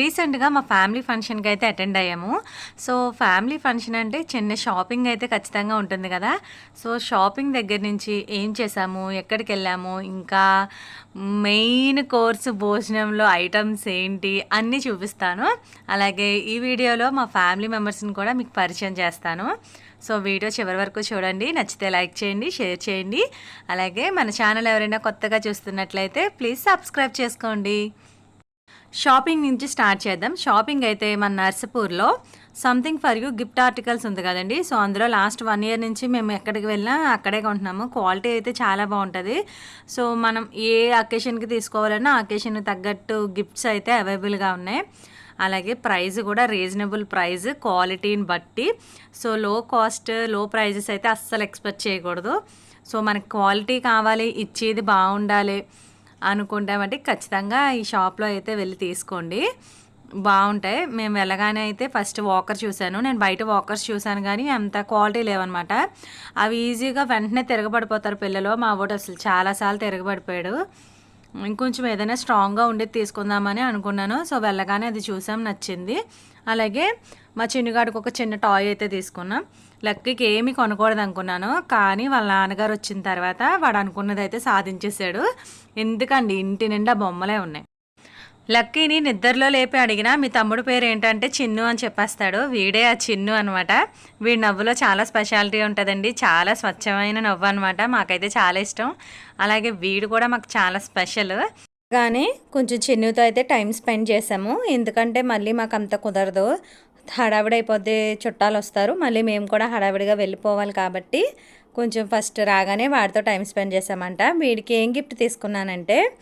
రీసెంట్గా మా ఫ్యామిలీ ఫంక్షన్కి అయితే అటెండ్ అయ్యాము. సో ఫ్యామిలీ ఫంక్షన్ అంటే చిన్న షాపింగ్ అయితే ఖచ్చితంగా ఉంటుంది కదా. సో షాపింగ్ దగ్గర నుంచి ఏం చేసాము ఎక్కడికి వెళ్ళాము? ఇంకా మెయిన్ కోర్సు భోజనంలో ఐటమ్స్ ఏంటి? అన్నీ చూపిస్తాను. అలాగే ఈ వీడియోలో మా ఫ్యామిలీ మెంబర్స్ని కూడా మీకు పరిచయం చేస్తాను. సో వీడియో చివరి వరకు చూడండి. నచ్చితే లైక్ చేయండి షేర్ చేయండి. అలాగే మన ఛానల్ ఎవరైనా కొత్తగా చూస్తున్నట్లయితే ప్లీజ్ సబ్స్క్రైబ్ చేసుకోండి. షాపింగ్ నుంచి స్టార్ట్ చేద్దాం. షాపింగ్ అయితే మన నర్సపూర్లో something for you gift articles ఉంది కదండి. సో అందులో లాస్ట్ వన్ ఇయర్ నుంచి మేము ఎక్కడికి వెళ్ళినా అక్కడే కొంటున్నాము. క్వాలిటీ అయితే చాలా బాగుంటుంది. సో మనం ఏ అకేషన్కి తీసుకోవాలన్నా అకేషన్కి తగ్గట్టు గిఫ్ట్స్ అయితే అవైలబుల్గా ఉన్నాయి. అలాగే ప్రైస్ కూడా రీజనబుల్ ప్రైస్ క్వాలిటీని బట్టి. సో లో కాస్ట్లో ప్రైజెస్ అయితే అస్సలు ఎక్స్పెక్ట్ చేయకూడదు. సో మనకి క్వాలిటీ కావాలి ఇచ్చేది బాగుండాలి. అనుకుంటామంటే ఖచ్చితంగా ఈ షాప్లో అయితే వెళ్ళి తీసుకోండి. బాగుంటాయి. మేము వెళ్ళగానే అయితే ఫస్ట్ వాకర్ చూశాను. నేను బయట వాకర్స్ చూశాను కానీ అంత క్వాలిటీ లేవన్నమాట. అవి ఈజీగా వెంటనే తిరగబడిపోతారు పిల్లలు. మా వాడు అసలు చాలాసార్లు తిరగబడిపోయాడు. ఇంకొంచెం ఏదైనా స్ట్రాంగ్గా ఉండేది తీసుకుందామని అనుకున్నాను. సో వెళ్ళగానే అది చూసాం. నచ్చింది. అలాగే మా చిన్నగాడికి ఒక చిన్న టాయ్ అయితే తీసుకున్నాం. లక్కీకి ఏమి కొనకూడదు అనుకున్నాను కానీ వాళ్ళ నాన్నగారు వచ్చిన తర్వాత వాడు అనుకున్నది అయితే సాధించేశాడు. ఎందుకండి? ఇంటి నిండా బొమ్మలే ఉన్నాయి. లక్కీని నిద్రలో లేపి అడిగినా మీ తమ్ముడు పేరు ఏంటంటే చిన్ను అని చెప్పేస్తాడు. వీడే ఆ చిన్ను అనమాట. వీడి నవ్వులో చాలా స్పెషాలిటీ ఉంటుందండి. చాలా స్వచ్ఛమైన నవ్వు అనమాట. మాకైతే చాలా ఇష్టం. అలాగే వీడు కూడా మాకు చాలా స్పెషల్. కానీ కొంచెం చిన్నుతో అయితే టైం స్పెండ్ చేసాము ఎందుకంటే మళ్ళీ మాకు అంత కుదరదు. హడావిడి చుట్టాలు వస్తారు మళ్ళీ మేము కూడా హడావిడిగా వెళ్ళిపోవాలి కాబట్టి కొంచెం ఫస్ట్ రాగానే వాడితో టైం స్పెండ్ చేసామంట వీడికి ఏం గిఫ్ట్ తీసుకున్నానంటే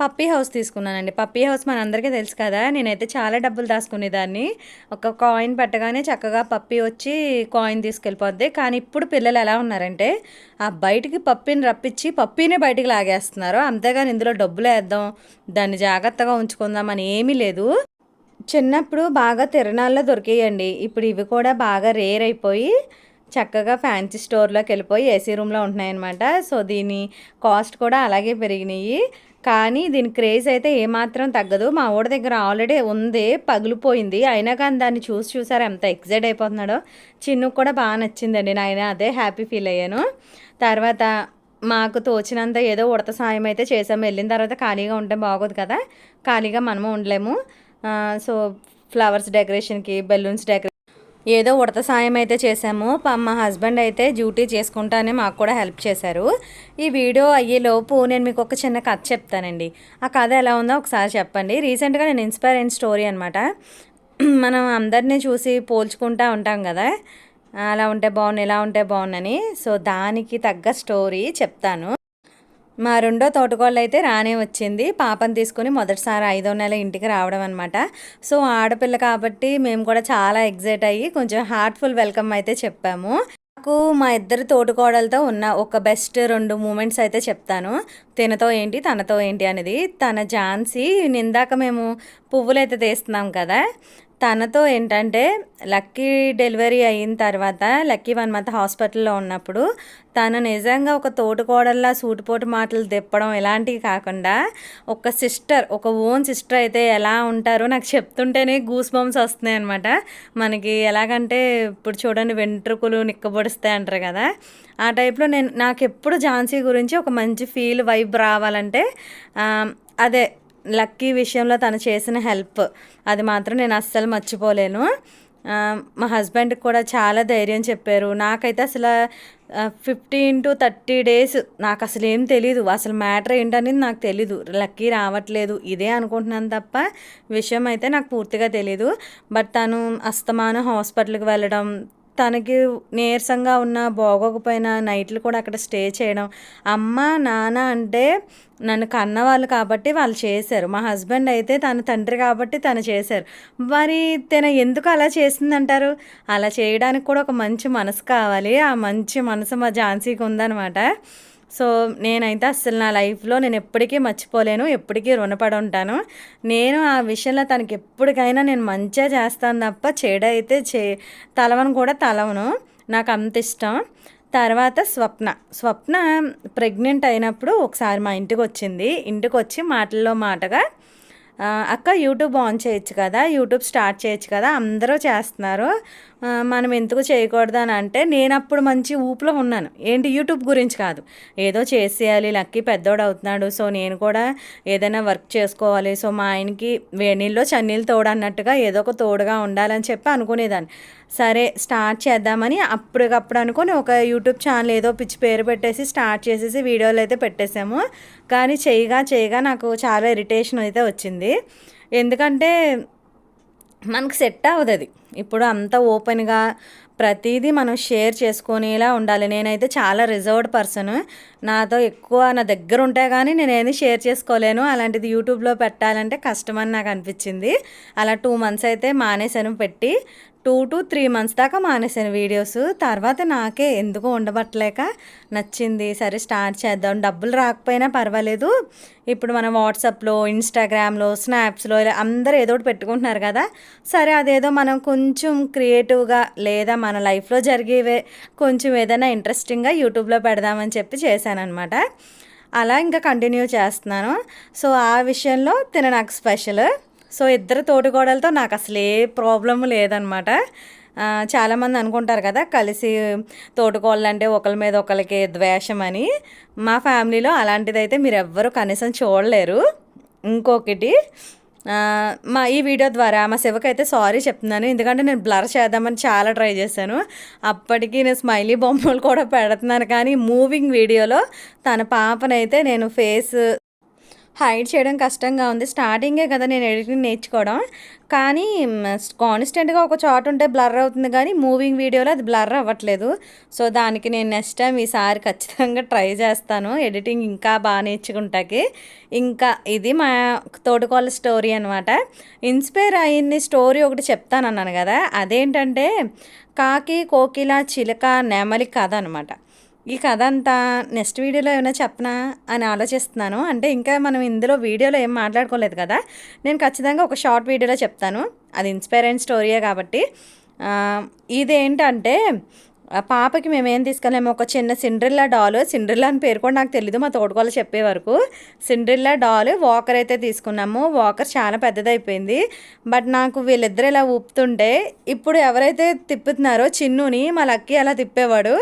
పప్పీ హౌస్ తీసుకున్నానండి. పప్పీ హౌస్ మనందరికీ తెలుసు కదా నేనైతే చాలా డబ్బులు దాచుకునేదాన్ని. ఒక కాయిన్ పెట్టగానే చక్కగా పప్పీ వచ్చి కాయిన్ తీసుకెళ్ళిపోద్ది. కానీ ఇప్పుడు పిల్లలు ఎలా ఉన్నారంటే ఆ బయటికి పప్పీని రప్పించి పప్పీనే బయటికి లాగేస్తున్నారు. అంతేగాని ఇందులో డబ్బులు వేద్దాం దాన్ని జాగ్రత్తగా ఉంచుకుందాం అని ఏమీ లేదు. చిన్నప్పుడు బాగా తిరణాల్లో దొరికేయండి. ఇప్పుడు ఇవి కూడా బాగా రేర్ అయిపోయి చక్కగా ఫ్యాన్సీ స్టోర్లోకి వెళ్ళిపోయి ఏసీ రూమ్లో ఉంటున్నాయన్నమాట. సో దీని కాస్ట్ కూడా అలాగే పెరిగినాయి. కానీ దీని క్రేజ్ అయితే ఏమాత్రం తగ్గదు. మా ఊడి దగ్గర ఆల్రెడీ ఉంది పగిలిపోయింది. అయినా కానీ దాన్ని చూసి చూసారు ఎంత ఎక్సైట్ అయిపోతున్నాడో. చిన్నుకు కూడా బాగా నచ్చిందండి. నాయన అదే హ్యాపీ ఫీల్ అయ్యాను. తర్వాత మాకు తోచినంత ఏదో ఉడత సాయం అయితే చేసాము వెళ్ళిన తర్వాత ఖాళీగా ఉంటే బాగోదు కదా. ఖాళీగా మనము ఉండలేము. సో ఫ్లవర్స్ డెకరేషన్కి బెలూన్స్ డెకరేషన్ ఏదో ఉడత సాయం అయితే చేసాము మా హస్బెండ్ అయితే డ్యూటీ చేసుకుంటానే మాకు కూడా హెల్ప్ చేశారు. ఈ వీడియో అయ్యేలోపు నేను మీకు ఒక చిన్న కథ చెప్తానండి. ఆ కథ ఎలా ఉందో ఒకసారి చెప్పండి. రీసెంట్గా నేను ఇన్స్పైర్ అయిన స్టోరీ అనమాట మనం అందరినీ చూసి పోల్చుకుంటా ఉంటాం కదా. అలా ఉంటే బాగుంది ఇలా ఉంటే బాగుందని సో దానికి తగ్గ స్టోరీ చెప్తాను. మా రెండో తోటకోళ్ళు అయితే రానే వచ్చింది. పాపను తీసుకుని మొదటిసారి ఐదో నెల ఇంటికి రావడం అనమాట సో ఆడపిల్ల కాబట్టి మేము కూడా చాలా ఎగ్జైట్ అయ్యి కొంచెం హార్ట్ఫుల్ వెల్కమ్ అయితే చెప్పాము. నాకు మా ఇద్దరు తోటుకోడలతో ఉన్న ఒక బెస్ట్ రెండు మూమెంట్స్ అయితే చెప్తాను. తినతో ఏంటి తనతో ఏంటి అనేది. తన ఝాన్సీ నిందాక మేము పువ్వులు అయితే తీస్తున్నాం కదా. తనతో ఏంటంటే లక్కీ డెలివరీ అయిన తర్వాత లక్కీ వన్ మంత్ హాస్పిటల్లో ఉన్నప్పుడు తను నిజంగా ఒక తోటికోడల్లా సూటిపోటు మాటలు తిప్పడం ఇలాంటివి కాకుండా ఒక సిస్టర్ ఒక ఓన్ సిస్టర్ అయితే ఎలా ఉంటారో నాకు చెప్తుంటేనే గూస్ బంప్స్ వస్తున్నాయి అనమాట మనకి ఎలాగంటే ఇప్పుడు చూడండి వెంట్రుకలు నిక్కబొడిస్తాయి అంటారు కదా. ఆ టైప్లో నేను నాకు ఎప్పుడు ఝాన్సీ గురించి ఒక మంచి ఫీల్ వైబ్ రావాలంటే అదే లక్కీ విషయంలో తను చేసిన హెల్ప్. అది మాత్రం నేను అస్సలు మర్చిపోలేను. మా హస్బెండ్కి కూడా చాలా ధైర్యం చెప్పారు. నాకైతే అసలు ఫిఫ్టీన్ టు థర్టీ డేస్ నాకు అసలు ఏం తెలీదు. అసలు మ్యాటర్ ఏంటనేది నాకు తెలీదు. లక్కీ రావట్లేదు. ఇదే అనుకుంటున్నాను తప్ప విషయం అయితే నాకు పూర్తిగా తెలీదు. బట్ తను అస్తమానం హాస్పిటల్కి వెళ్ళడం తనకి నీరసంగా ఉన్న బాగోకపోయినా నైట్లు కూడా అక్కడ స్టే చేయడం. అమ్మ నాన్న అంటే నన్ను కన్నవాళ్ళు కాబట్టి వాళ్ళు చేశారు. మా హస్బెండ్ అయితే తన తండ్రి కాబట్టి తను చేశారు. మరి తన ఎందుకు అలా చేసిందంటారు? అలా చేయడానికి కూడా ఒక మంచి మనసు కావాలి. ఆ మంచి మనసు మా ఝాన్సీకి ఉందన్నమాట. సో నేనైతే అసలు నా లైఫ్లో నేను ఎప్పటికీ మర్చిపోలేను ఎప్పటికీ రుణపడి ఉంటాను నేను ఆ విషయంలో తనకి ఎప్పటికైనా నేను మంచిగా చేస్తాను తప్ప చెడైతే చే తలవను కూడా తలవను. నాకు అంత ఇష్టం. తర్వాత స్వప్న. స్వప్న ప్రెగ్నెంట్ అయినప్పుడు ఒకసారి మా ఇంటికి వచ్చింది ఇంటికి వచ్చి మాటల్లో మాటగా అక్క యూట్యూబ్ ఆన్ చేయొచ్చు కదా యూట్యూబ్ స్టార్ట్ చేయొచ్చు కదా అందరూ చేస్తున్నారు. మనం ఎందుకు చేయకూడదు అని అంటే నేను అప్పుడు మంచి ఊపులో ఉన్నాను. ఏంటి యూట్యూబ్ గురించి కాదు. ఏదో చేసేయాలి లక్కీ పెద్దోడు అవుతున్నాడు సో నేను కూడా ఏదైనా వర్క్ చేసుకోవాలి సో మా ఆయనకి వేణీళ్ళు చన్నీళ్ళు తోడు అన్నట్టుగా ఏదో ఒక తోడుగా ఉండాలని చెప్పి అనుకునేదాన్ని. సరే స్టార్ట్ చేద్దామని అప్పటికప్పుడు అనుకొని ఒక యూట్యూబ్ ఛానల్ ఏదో పిచ్చి పేరు పెట్టేసి స్టార్ట్ చేసేసి వీడియోలు అయితే పెట్టేశాము. కానీ చేయగా చేయగా నాకు చాలా ఇరిటేషన్ అయితే వచ్చింది. ఎందుకంటే మనకు సెట్ అవ్వదు అది. ఇప్పుడు అంత ఓపెన్గా ప్రతిదీ మనం షేర్ చేసుకునేలా ఉండాలి. నేనైతే చాలా రిజర్వ్డ్ పర్సన్. నాతో ఎక్కువ నా దగ్గర ఉంటే కానీ నేనేది షేర్ చేసుకోలేను. అలాంటిది యూట్యూబ్లో పెట్టాలంటే కష్టమని నాకు అనిపించింది. అలా టూ మంత్స్ అయితే మానేశాను పెట్టి. టూ టు త్రీ మంత్స్ దాకా మానేశాను వీడియోస్. తర్వాత నాకే ఎందుకో ఉండబట్టలేక నచ్చింది. సరే స్టార్ట్ చేద్దాం. డబ్బులు రాకపోయినా పర్వాలేదు. ఇప్పుడు మనం వాట్సాప్లో ఇన్స్టాగ్రామ్లో స్నాప్స్లో ఇలా అందరూ ఏదో ఒకటి పెట్టుకుంటున్నారు కదా. సరే అదేదో మనం కొంచెం క్రియేటివ్గా లేదా మన లైఫ్లో జరిగేవే కొంచెం ఏదైనా ఇంట్రెస్టింగ్గా యూట్యూబ్లో పెడదామని చెప్పి చేశానమాట అలా ఇంకా కంటిన్యూ చేస్తున్నాను. సో ఆ విషయంలో తిన నాకు స్పెషల్ సో ఇద్దరు తోటికోడలతో నాకు అసలే ప్రాబ్లం లేదనమాట చాలామంది అనుకుంటారు కదా కలిసి తోటికోళ్ళు అంటే ఒకరి మీద ఒకరికి ద్వేషం అని మా ఫ్యామిలీలో అలాంటిదైతే మీరు ఎవ్వరూ కనీసం చూడలేరు. ఇంకొకటి మా ఈ వీడియో ద్వారా మా శివకి అయితే సారీ చెప్తున్నాను. ఎందుకంటే నేను బ్లర్ చేద్దామని చాలా ట్రై చేశాను. అప్పటికి నేను స్మైలీ బొమ్మలు కూడా పెడుతున్నాను. కానీ మూవింగ్ వీడియోలో తన పాపనైతే నేను ఫేస్ హైడ్ చేయడం కష్టంగా ఉంది. స్టార్టింగే కదా నేను ఎడిటింగ్ నేర్చుకోవడం. కానీ కాన్స్టెంట్గా ఒక చాట్ ఉంటే బ్లర్ అవుతుంది కానీ మూవింగ్ వీడియోలో అది బ్లర్ అవ్వట్లేదు. సో దానికి నేను నెక్స్ట్ టైం ఈసారి ఖచ్చితంగా ట్రై చేస్తాను. ఎడిటింగ్ ఇంకా బాగా నేర్చుకుంటాకి. ఇంకా ఇది మా తోటకోళ్ళ స్టోరీ అనమాట ఇన్స్పైర్ అయ్యింది స్టోరీ ఒకటి చెప్తాను అన్నాను కదా. అదేంటంటే కాకి కోకిల చిలక నెమలి కథ అనమాట ఈ కథ అంతా నెక్స్ట్ వీడియోలో ఏమైనా చెప్పనా అని ఆలోచిస్తున్నాను. అంటే ఇంకా మనం ఇందులో వీడియోలో ఏం మాట్లాడుకోలేదు కదా? నేను ఖచ్చితంగా ఒక షార్ట్ వీడియోలో చెప్తాను. అది ఇన్స్పైరింగ్ స్టోరీయే కాబట్టి. ఇదేంటంటే పాపకి మేమేం తీసుకెళ్ళాము? ఒక చిన్న సిండ్రిల్లా డాల్. సిండ్రిల్లా అని పేరు కూడా నాకు తెలీదు. మా తోడుకోళ్ళు చెప్పే వరకు. సిండ్రిల్లా డాల్ వాకర్ అయితే తీసుకున్నాము. వాకర్ చాలా పెద్దదైపోయింది. బట్ నాకు వీళ్ళిద్దరు ఇలా ఊపుతుంటే ఇప్పుడు ఎవరైతే తిప్పుతున్నారో చిన్నుని మా లక్కీ అలా తిప్పేవాడు.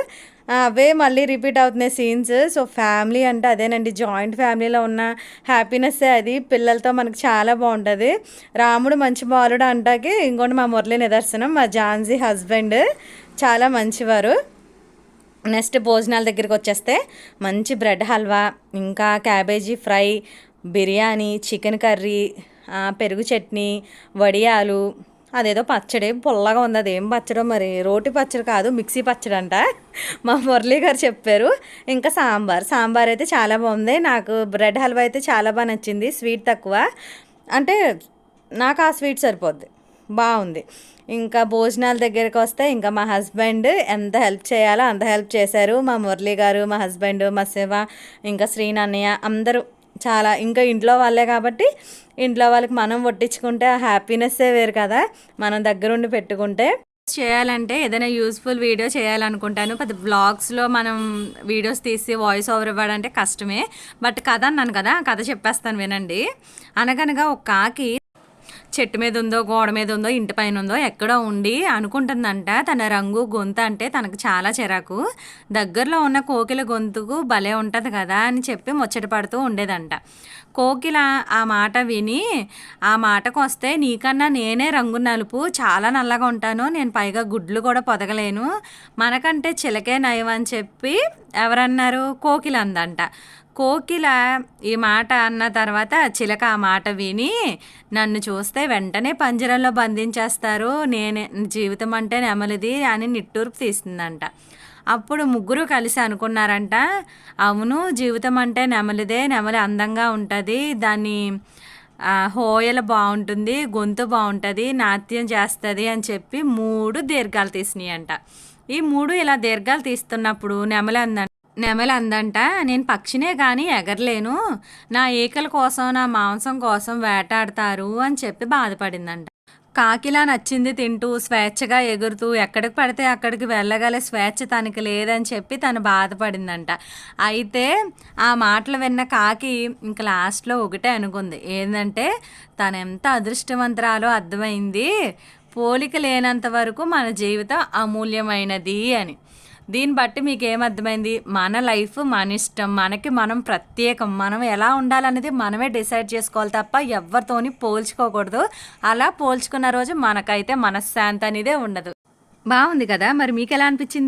అవే మళ్ళీ రిపీట్ అవుతున్నాయి సీన్స్ సో ఫ్యామిలీ అంటే అదేనండి. జాయింట్ ఫ్యామిలీలో ఉన్న హ్యాపీనెస్సే అది. పిల్లలతో మనకు చాలా బాగుంటుంది. రాముడు మంచి బాలుడు అంటాకి ఇంకోటి మా మురళి నిదర్శనం మా ఝాన్సీ హస్బెండ్ చాలా మంచివారు. నెక్స్ట్ భోజనాల దగ్గరికి వచ్చేస్తే మంచి బ్రెడ్ హల్వా ఇంకా cabbage fry biryani chicken curry పెరుగు చట్నీ వడియాలు అదేదో పచ్చడి పుల్లగా ఉంది. అదేం పచ్చడో మరి. రోటి పచ్చడి కాదు మిక్సీ పచ్చడి అంట మా మురళీ గారు చెప్పారు. ఇంకా సాంబార్. సాంబార్ అయితే చాలా బాగుంది. నాకు బ్రెడ్ హల్వా అయితే చాలా బాగా నచ్చింది. స్వీట్ తక్కువ. అంటే నాకు ఆ స్వీట్ సరిపోద్ది. బాగుంది. ఇంకా భోజనాల దగ్గరికి వస్తే ఇంకా మా హస్బెండ్ ఎంత హెల్ప్ చేయాలో అంత హెల్ప్ చేశారు. మా మురళి గారు మా హస్బెండ్ మా శివ ఇంకా శ్రీనన్నయ్య అందరూ చాలా ఇంకా ఇంట్లో వాళ్ళే కాబట్టి ఇంట్లో వాళ్ళకి మనం వట్టించుకుంటే ఆ హ్యాపీనెస్సే వేరు కదా. మనం దగ్గరుండి పెట్టుకుంటే. చేయాలంటే ఏదైనా యూస్ఫుల్ వీడియో చేయాలనుకుంటాను. పెద్ద బ్లాగ్స్లో మనం వీడియోస్ తీసి వాయిస్ ఓవర్ అంటే కష్టమే. బట్ కథ అన్నాను కదా కథ చెప్పేస్తాను వినండి. అనగనగా ఒక కాకి చెట్టు మీద ఉందో గోడ మీద ఉందో ఇంటి పైన ఉందో ఎక్కడో ఉండి అనుకుంటుందంట. తన రంగు గొంతు అంటే తనకు చాలా చిరాకు. దగ్గరలో ఉన్న కోకిల గొంతుకు భలే ఉంటుంది కదా అని చెప్పి ముచ్చట పడుతూ ఉండేదంట. కోకిల ఆ మాట విని ఆ మాటకు వస్తే నీకన్నా నేనే రంగు నలుపు చాలా నల్లగా ఉంటాను. నేను పైగా గుడ్లు కూడా పొదగలేను. మనకంటే చిలకే నయం అని చెప్పి ఎవరన్నారు? కోకిల అందంట కోకిల ఈ మాట అన్న తర్వాత చిలక ఆ మాట విని నన్ను చూస్తే వెంటనే పంజరంలో బంధించేస్తారు. నేనే జీవితం అంటే నెమలిది అని నిట్టూర్పు తీస్తుందంట అప్పుడు ముగ్గురు కలిసి అనుకున్నారంట అవును జీవితం అంటే నెమలిదే నెమలి అందంగా ఉంటుంది. దాని హోయలు బాగుంటుంది గొంతు బాగుంటుంది నాట్యం చేస్తుంది అని చెప్పి మూడు దీర్ఘాలు తీసినాయి అంట ఈ మూడు ఇలా దీర్ఘాలు తీస్తున్నప్పుడు నెమలి అందంట నెమలి అందంట నేను పక్షినే కానీ ఎగరలేను. నా ఈకల కోసం నా మాంసం కోసం వేటాడతారు అని చెప్పి బాధపడిందంట. కాకిలా నచ్చింది తింటూ స్వేచ్ఛగా ఎగురుతూ ఎక్కడికి పడితే అక్కడికి వెళ్ళగల స్వేచ్ఛ తనకి లేదని చెప్పి తను బాధపడిందంట. అయితే ఆ మాటలు విన్న కాకి ఇంక లాస్ట్లో ఒకటే అనుకుంది. ఏంటంటే తను ఎంత అదృష్టవంతరాలో అర్థమైంది? పోలిక లేనంత వరకు మన జీవితం అమూల్యమైనది అని. దీన్ని బట్టి మీకు ఏమర్థమైంది? మన లైఫ్ మన ఇష్టం మనకి మనం ప్రత్యేకం మనం ఎలా ఉండాలనేది మనమే డిసైడ్ చేసుకోవాలి తప్ప ఎవరితోని పోల్చుకోకూడదు. అలా పోల్చుకున్న రోజు మనకైతే మనశ్శాంతి అనేదే ఉండదు. బాగుంది కదా? మరి మీకు ఎలా అనిపించింది?